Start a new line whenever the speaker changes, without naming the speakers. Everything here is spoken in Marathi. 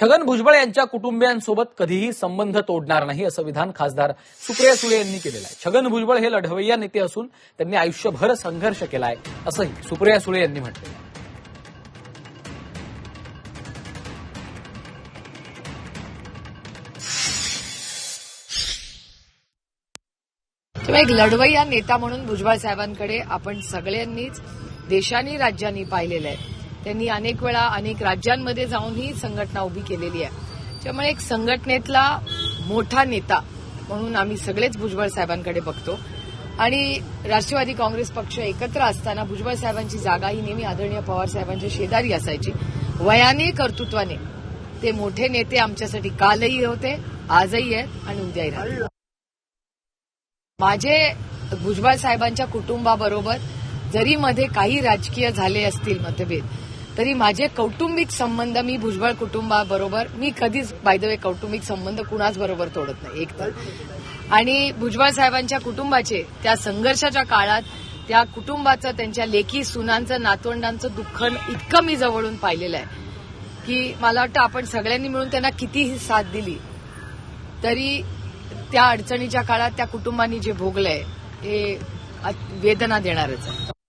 छगन भुजबळ यांच्या कुटुंबियांसोबत कधीही संबंध तोडणार नाही असं विधान खासदार सुप्रिया सुळे यांनी केलेलं आहे. छगन भुजबळ हे लढवय्या नेते असून त्यांनी आयुष्यभर संघर्ष केलाय असंही सुप्रिया सुळे यांनी म्हटलं आहे
एक लढवय्या नेता म्हणून भुजबळ साहेबांकडे आपण सगळ्यांनीच देशांनी राज्यांनी पाहिलेलं आहे. त्यांनी अनेक वेळा अनेक राज्यांमध्ये जाऊन ही संघटना उभी केलेली आहे. त्यामुळे एक संघटनेतला मोठा नेता म्हणून आम्ही सगळेच भुजबळ साहेबांकडे बघतो. आणि राष्ट्रवादी काँग्रेस पक्ष एकत्र असताना भुजबळ साहेबांची जागा ही नेहमी आदरणीय पवार साहेबांच्या शेजारी असायची. वयाने कर्तृत्वाने ते मोठे नेते आमच्यासाठी कालही होते आजही आहेत आणि उद्याही राहतील. माझे भुजबळ साहेबांच्या कुटुंबाबरोबर जरी मध्ये काही राजकीय झाले असतील मतभेद तरी माझे कौटुंबिक संबंध मी भुजबळ कुटुंबाबरोबर मी कधीच बायदवे कौटुंबिक संबंध कुणाच बरोबर तोडत नाही एक तर. आणि भुजबळ साहेबांच्या कुटुंबाचे त्या संघर्षाच्या काळात त्या कुटुंबाचं त्यांच्या लेखी सुनांचं नातवंडांचं दुःख इतकं मी जवळून पाहिलेलं आहे की मला वाटतं आपण सगळ्यांनी मिळून त्यांना कितीही साथ दिली तरी त्या अडचणीच्या काळात त्या कुटुंबांनी जे भोगलंय हे वेदना देणारच आहे.